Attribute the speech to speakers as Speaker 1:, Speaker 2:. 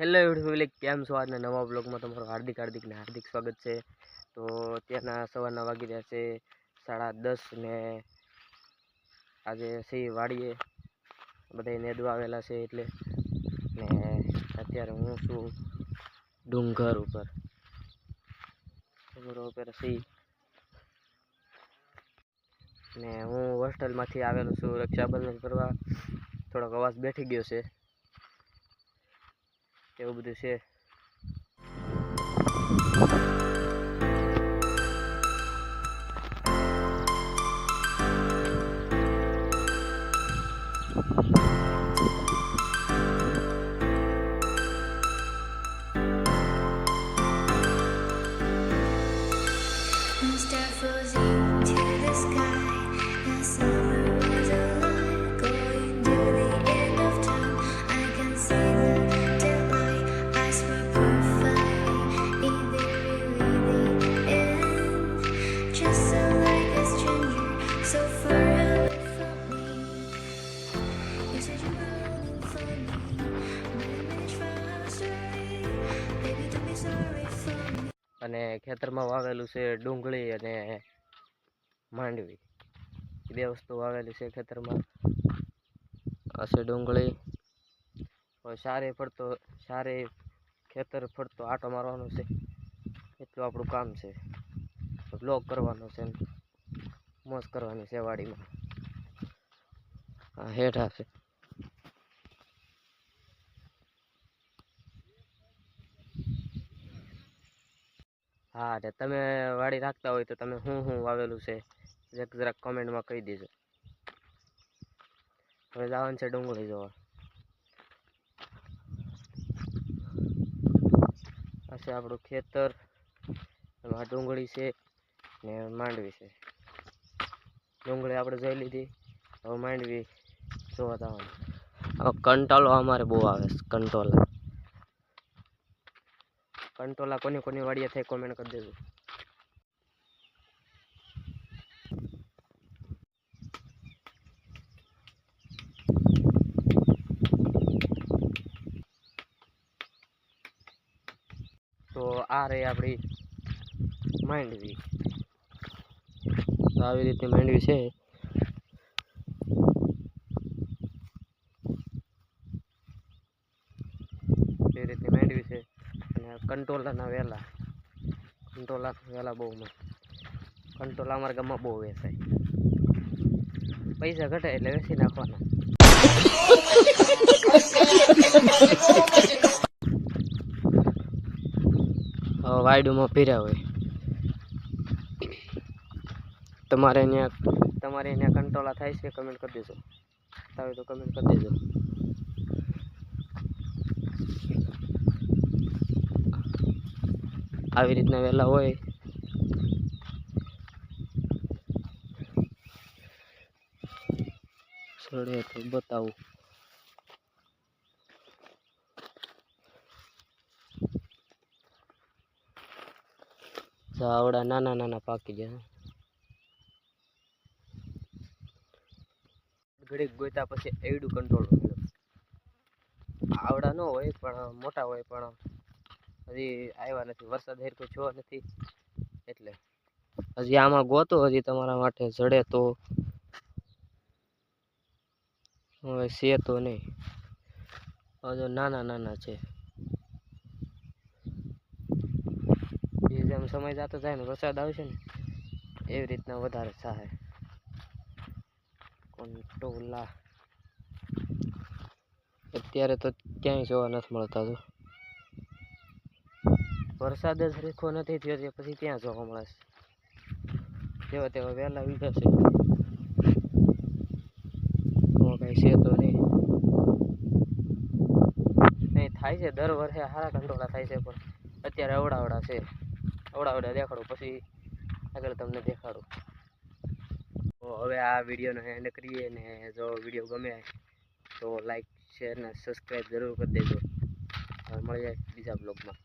Speaker 1: Hello YouTube કેમ છો? આજના નવા બ્લોગમાં તમારું હાર્દિક હાર્દિકને હાર્દિક સ્વાગત છે. તો ત્યાંના સવારના વાગી રહ્યા છે સાડા દસ ને આજે સી વાડીએ બધા નેદવા આવેલા છે એટલે ને અત્યારે હું છું ડુંગર ઉપર. ડુંગર ઉપર સી ને હું હોસ્ટેલમાંથી આવેલો છું. રક્ષાબંધન કરવા થોડોક અવાજ બેઠી ગયો છે. એવું બધું છે. અને ખેતરમાં વાવેલું છે ડુંગળી અને માંડવી. બે વસ્તુ વાવેલી છે ખેતરમાં. આ છે ડુંગળી. સારે પડતો, સારે ખેતર ફરતો આટો મારવાનો છે. એટલું આપણું કામ છે. બ્લોક કરવાનો છે મોસ કરવાની છે વાડીમાં. હેઠા છે. હા, એટલે તમે વાડી રાખતા હોય તો તમે શું શું વાવેલું છે, જરાક જરાક કોમેન્ટમાં કહી દેજો. હવે જવાનું છે ડુંગળી જોવા. આ છે આપણું ખેતર, એમાં ડુંગળી છે ને માંડવી છે. ડુંગળી આપણે જોઈ લીધી, હવે માંડવી જોવા જવાનું. કંટાળો અમારે બહુ આવે છે કંટોલા કંટોલા કોની કોની વાડીએ થાય કોમેન્ટ કરી દેજો. તો આ રહી આપણી માંડવી. તો આવી રીતે માંડવી છે. એ રીતે માંડવી છે. કંટોલાના વેલા. કંટોલા વેલા બહુ મસ્ત. કંટોલા અમારા ગામમાં બહુ વેચાય. પૈસા ઘટે એટલે વેચી નાખવાના. વાયડુમાં પીર્યા હોય. તમારે ત્યાં તમારે ત્યાં કંટોલા થાય છે? કમેન્ટ કરી દેજો. તાવે તો કમેન્ટ કરી દેજો. આવી રીતના વહેલા હોય. બતાવું. આવડા નાના નાના પાકી જાય. ઘડીક ગોતા પછી એવડું કંટ્રોલ આવડા ન હોય પણ મોટા હોય પણ હજી આવ્યા નથી. વરસાદ હેરકો જોવા નથી. એટલે હજી આમાં ગોતો, હજી તમારા માટે જડે તો. હવે છે તો નહીં. હજુ નાના નાના છે. જેમ સમય જતો જાય ને, વરસાદ આવશે ને, એવી રીતના વધારે થાય. કંટોલા અત્યારે તો ક્યાંય જોવા નથી મળતા તો વરસાદ જ રેખો નથી થયો છે, પછી ત્યાં જોવા મળે છે જેવા તેવા વહેલા વીઘા છે કંઈ છે તો નહીં. નહીં, થાય છે, દર વર્ષે સારા કંટોળા થાય છે, પણ અત્યારે અવડાવડા છે. અવડાવડા દેખાડું, પછી આગળ તમને દેખાડું. હવે આ વિડીયોનો એન્ડ કરીએ ને જો વીડિયો ગમે તો લાઈક શેર ને સબસ્ક્રાઈબ જરૂર કરી દેજો. મળી જાય બીજા બ્લોગમાં